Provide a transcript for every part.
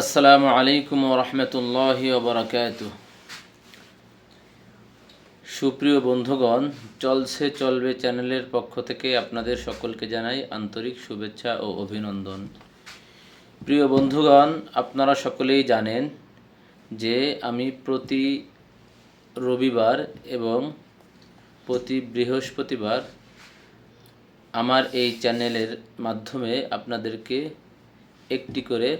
আসসালামু আলাইকুম রহমতুল্লাহ বরকাত সুপ্রিয় বন্ধুগণ, চলছে, চলবে চ্যানেলের পক্ষ থেকে আপনাদের সকলকে জানাই আন্তরিক শুভেচ্ছা ও অভিনন্দন। প্রিয় বন্ধুগণ, আপনারা সকলেই জানেন যে আমি প্রতি রবিবার এবং প্রতি বৃহস্পতিবার আমার এই চ্যানেলের মাধ্যমে আপনাদেরকে একটি করে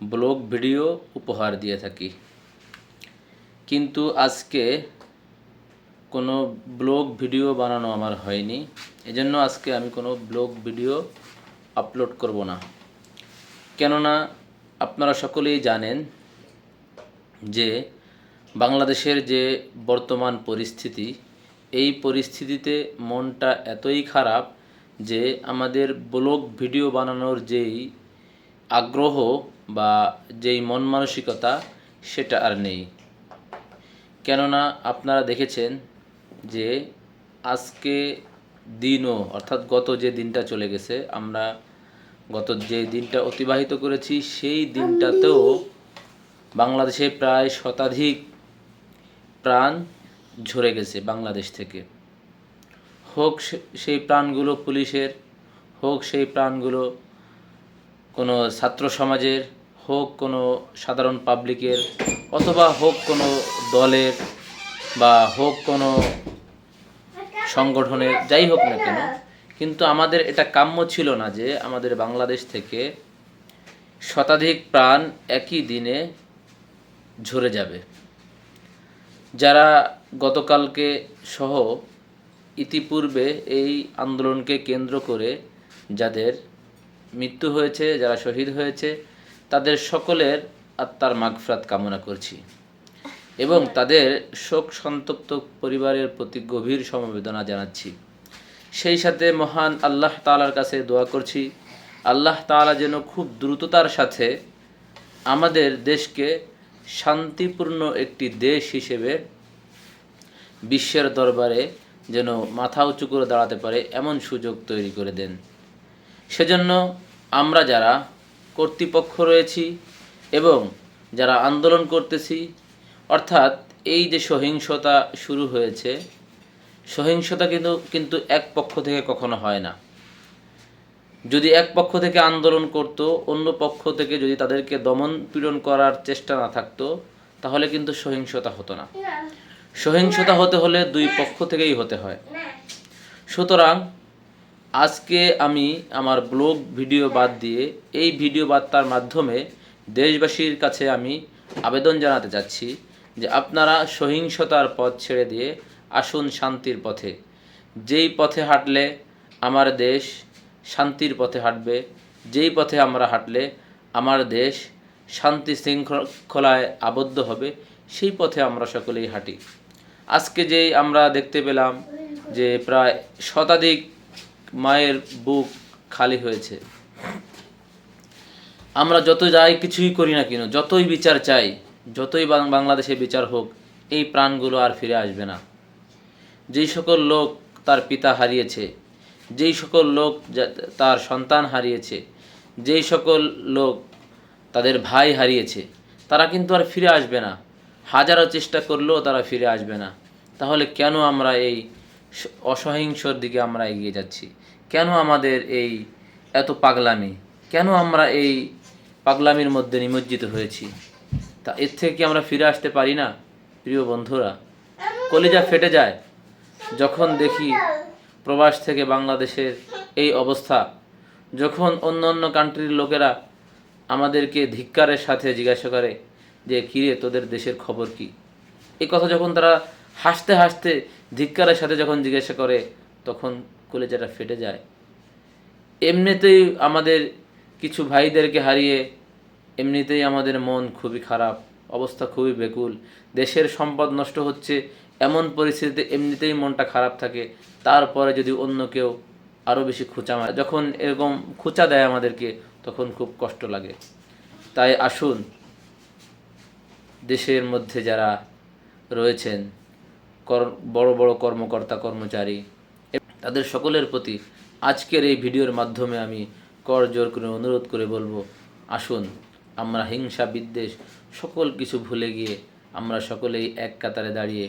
ব্লগ ভিডিও উপহার দিয়ে থাকি। কিন্তু আজকে কোনো ব্লগ ভিডিও বানানো আমার হয়নি। এজন্য আজকে আমি কোনো ব্লগ ভিডিও আপলোড করব না। কেননা আপনারা সকলেই জানেন যে বাংলাদেশের যে বর্তমান পরিস্থিতি, এই পরিস্থিতিতে মনটা এতই খারাপ যে আমাদের ব্লগ ভিডিও বানানোর যেই আগ্রহ বা যেই মন মানসিকতা, সেটা আর নেই। কেননা আপনারা দেখেছেন যে আজকে দিনও, অর্থাৎ গত যে দিনটা চলে গেছে, আমরা গত যে দিনটা অতিবাহিত করেছি, সেই দিনটাতেও বাংলাদেশে প্রায় শতাধিক প্রাণ ঝরে গেছে বাংলাদেশ থেকে। হোক সেই প্রাণগুলো পুলিশের, হোক সেই প্রাণগুলো কোনো ছাত্র সমাজের হোক কোনো সাধারণ পাবলিকের অথবা হোক কোনো দলের বা হোক কোনো সংগঠনের, যাই হোক না কেন, কিন্তু আমাদের এটা কাম্য ছিল না যে আমাদের বাংলাদেশ থেকে শতাধিক প্রাণ একই দিনে ঝরে যাবে। যারা গতকালকে সহ ইতিপূর্বে এই আন্দোলনকে কেন্দ্র করে যাদের মৃত্যু হয়েছে, যারা শহীদ হয়েছে তাদের সকলের আত্মার মাগফরাত কামনা করছি। এবং তাদের শোক সন্তপ্ত পরিবারের প্রতি গভীর সমবেদনা জানাচ্ছি। সেই সাথে মহান আল্লাহ তালার কাছে দোয়া করছি। আল্লাহ তাআলা যেন খুব দ্রুততার সাথে আমাদের দেশকে শান্তিপূর্ণ একটি দেশ হিসেবে বিশ্বের দরবারে যেন মাথা উঁচু করে দাঁড়াতে পারে, এমন সুযোগ তৈরি করে দেন। সেজন্য আমরা যারা কর্তৃপক্ষ রয়েছি এবং যারা আন্দোলন করতেছি, অর্থাৎ এই যে সহিংসতা শুরু হয়েছে, সহিংসতা কিন্তু কিন্তু এক পক্ষ থেকে কখনো হয় না। যদি এক পক্ষ থেকে আন্দোলন করত, অন্য পক্ষ থেকে যদি তাদেরকে দমন পীড়ন করার চেষ্টা না থাকতো, তাহলে কিন্তু সহিংসতা হতো না। সহিংসতা হতে হলে দুই পক্ষ থেকেই হতে হয়। সুতরাং আজকে আমি আমার ব্লগ ভিডিও বাদ দিয়ে এই ভিডিও বার্তার মাধ্যমে দেশবাসীর কাছে আমি আবেদন জানাতে চাচ্ছি যে আপনারা সহিংসতার পথ ছেড়ে দিয়ে আসুন শান্তির পথে। যেই পথে হাঁটলে আমার দেশ শান্তির পথে হাঁটবে, যেই পথে আমরা হাঁটলে আমার দেশ শান্তি শৃঙ্খলায় আবদ্ধ হবে, সেই পথে আমরা সকলেই হাঁটি। আজকে যেই আমরা দেখতে পেলাম যে প্রায় শতাধিক মায়ের বুক খালি হয়েছে। আমরা যত যাই, কিছুই করি না কেন, যতই বিচার চাই, যতই বাংলাদেশে বিচার হোক, এই প্রাণগুলো আর ফিরে আসবে না। যেই সকল লোক তার পিতা হারিয়েছে, যেই সকল লোক তার সন্তান হারিয়েছে, যেই সকল লোক তাদের ভাই হারিয়েছে, তারা কিন্তু আর ফিরে আসবে না। হাজারো চেষ্টা করলেও তারা ফিরে আসবে না। তাহলে কেন আমরা এই অসহিংসর দিকে আমরা এগিয়ে যাচ্ছি। কেন আমাদের এই এত পাগলামি? কেন আমরা এই পাগলামির মধ্যে নিমজ্জিত হয়েছি? তা এর থেকে কি আমরা ফিরে আসতে পারি না? প্রিয় বন্ধুরা, কলিজা ফেটে যায় যখন দেখি প্রবাস থেকে বাংলাদেশের এই অবস্থা। যখন অন্য অন্য কান্ট্রির লোকেরা আমাদেরকে ধিক্কারের সাথে জিজ্ঞাসা করে যে, কিরে, তোদের দেশের খবর কি? এই কথা যখন তারা হাসতে হাসতে ধিক্কারের সাথে যখন জিজ্ঞাসা করে, তখন কলেজাটা ফেটে যায়। এমনিতেই আমাদের কিছু ভাইদেরকে হারিয়ে এমনিতেই আমাদের মন খুবই খারাপ, অবস্থা খুবই বেকুল। দেশের সম্পদ নষ্ট হচ্ছে, এমন পরিস্থিতিতে এমনিতেই মনটা খারাপ থাকে। তারপরে যদি অন্য কেউ আরও বেশি খোঁচা মারে, যখন এরকম খোঁচা দেয় আমাদেরকে, তখন খুব কষ্ট লাগে। তাই আসুন, দেশের মধ্যে যারা রয়েছেন বড় বড় কর্মকর্তা, কর্মচারী তাদের সকলের প্রতি আজকের এই ভিডিওর মাধ্যমে আমি কর জোর করে অনুরোধ করে বলব, আসুন, আমরা হিংসা, বিদ্বেষ, সকল কিছু ভুলে গিয়ে আমরা সকলেই এক কাতারে দাঁড়িয়ে,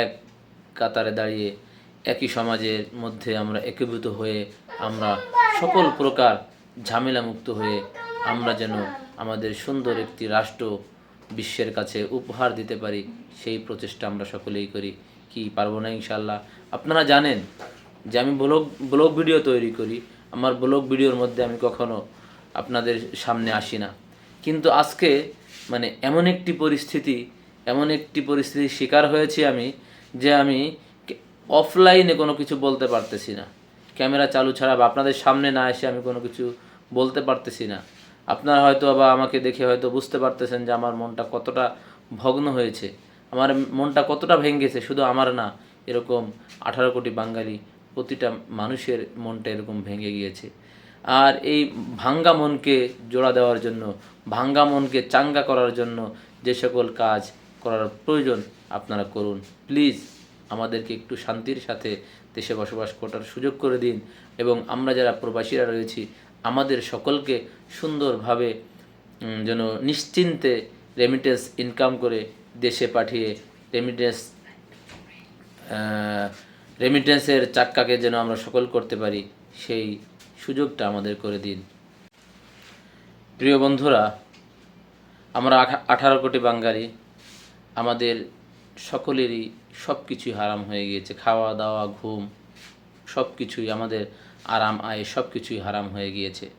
এক কাতারে দাঁড়িয়ে একই সমাজের মধ্যে আমরা একীভূত হয়ে আমরা সকল প্রকার ঝামেলা মুক্ত হয়ে আমরা যেন আমাদের সুন্দর একটি রাষ্ট্র বিশ্বের কাছে উপহার দিতে পারি, সেই প্রচেষ্টা আমরা সকলেই করি। কি পারব না ইনশাল্লাহ আপনারা জানেন যে আমি ব্লগ ব্লগ ভিডিও তৈরি করি। আমার ব্লগ ভিডিওর মধ্যে আমি কখনো আপনাদের সামনে আসি না। কিন্তু আজকে মানে এমন একটি পরিস্থিতি, এমন একটি পরিস্থিতির শিকার হয়েছি আমি যে আমি অফলাইনে কোনো কিছু বলতে পারতেছি না। ক্যামেরা চালু ছাড়া বা আপনাদের সামনে না এসে আমি কোনো কিছু বলতে পারতেছি না। আপনারা হয়তো বা আমাকে দেখে হয়তো বুঝতে পারতেছেন যে আমার মনটা কতটা ভগ্ন হয়েছে। আমার মনটা কতটা ভেঙেছে, শুধু আমার না, এরকম আঠারো কোটি বাঙালি, প্রতিটা মানুষের মনটা এরকম ভেঙে গিয়েছে। আর এই ভাঙ্গা মনকে জোড়া দেওয়ার জন্য, ভাঙ্গা মনকে চাঙ্গা করার জন্য যে সকল কাজ করার প্রয়োজন, আপনারা করুন। প্লিজ, আমাদেরকে একটু শান্তির সাথে দেশে বসবাস করার সুযোগ করে দিন এবং আমরা যারা প্রবাসীরা রয়েছি, আমাদের সকলকে সুন্দরভাবে যেন নিশ্চিন্তে রেমিটেন্স ইনকাম করে দেশে পাঠিয়ে রেমিটেন্স রেমিটেন্সের চাক্কাকে যেন আমরা সকল করতে পারি, সেই সুযোগটা আমাদের করে দিন। প্রিয় বন্ধুরা, আমরা আঠা- আঠারো কোটি বাঙালি, আমাদের সকলেরই সব কিছুই হারাম হয়ে গিয়েছে। খাওয়া, দাওয়া, ঘুম সব কিছুই আমাদের আরাম, আয় সব কিছুই হারাম হয়ে গিয়েছে।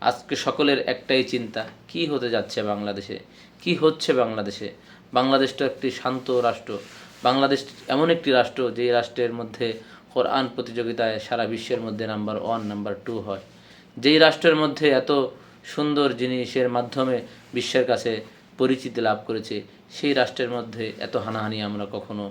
আজকে সকলের একটাই চিন্তা, কি হতে যাচ্ছে বাংলাদেশে? কি হচ্ছে বাংলাদেশে? বাংলাদেশ তো একটি শান্ত রাষ্ট্র। বাংলাদেশ এমন একটি রাষ্ট্র যে রাষ্ট্রের মধ্যে কোরআন প্রতিযোগিতায় সারা বিশ্বের মধ্যে নাম্বার ওয়ান, নাম্বার টু হয়। যেই রাষ্ট্রের মধ্যে এত সুন্দর জিনিসের মাধ্যমে বিশ্বের কাছে পরিচিতি লাভ করেছে, সেই রাষ্ট্রের মধ্যে এত হানাহানি আমরা কখনো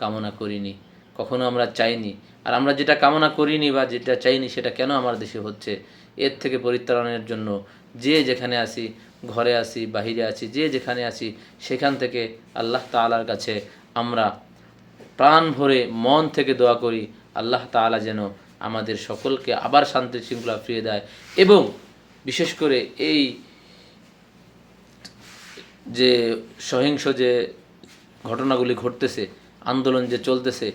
কামনা করিনি, কখনো আমরা চাইনি। আর আমরা যেটা কামনা করিনি বা যেটা চাইনি, সেটা কেন আমার দেশে হচ্ছে? এর থেকে পরিত্রাণের জন্য যে যেখানে আসি ঘরে আসি, বাহিরে আছি যে যেখানে আছি সেখান থেকে আল্লাহ তাআলার কাছে আমরা প্রাণ ভরে মন থেকে দোয়া করি, আল্লাহ তাআলা যেন আমাদের সকলকে আবার শান্তি শৃঙ্খলা ফিরিয়ে দেয় এবং বিশেষ করে এই যে সহিংস যে ঘটনাগুলি ঘটতেছে, আন্দোলন যে চলতেছে,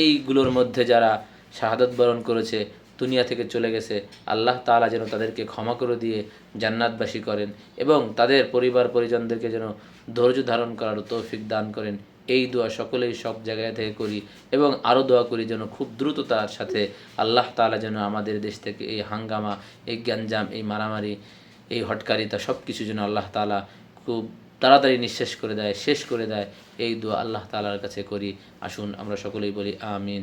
এইগুলোর মধ্যে যারা শাহাদত বরণ করেছে দুনিয়া থেকে চলে গেছে, আল্লাহ তাআলা যেন তাদেরকে ক্ষমা করে দিয়ে জান্নাতবাসী করেন এবং তাদের পরিবার পরিজনদেরকে যেন ধৈর্য ধারণ করার তৌফিক দান করেন। এই দোয়া সকলেই সব জায়গায় থেকে করি এবং আরও দোয়া করি যেন খুব দ্রুততার সাথে আল্লাহ তাআলা যেন আমাদের দেশ থেকে এই হাঙ্গামা, এই গ্যাঞ্জাম, এই মারামারি, এই হটকারিতা সব কিছু যেন আল্লাহ তাআলা খুব তাড়াতাড়ি নিঃশেষ করে দেয়, শেষ করে দেয়। এই দোয়া আল্লাহ তালার কাছে করি। আসুন আমরা সকলেই বলি আমিন।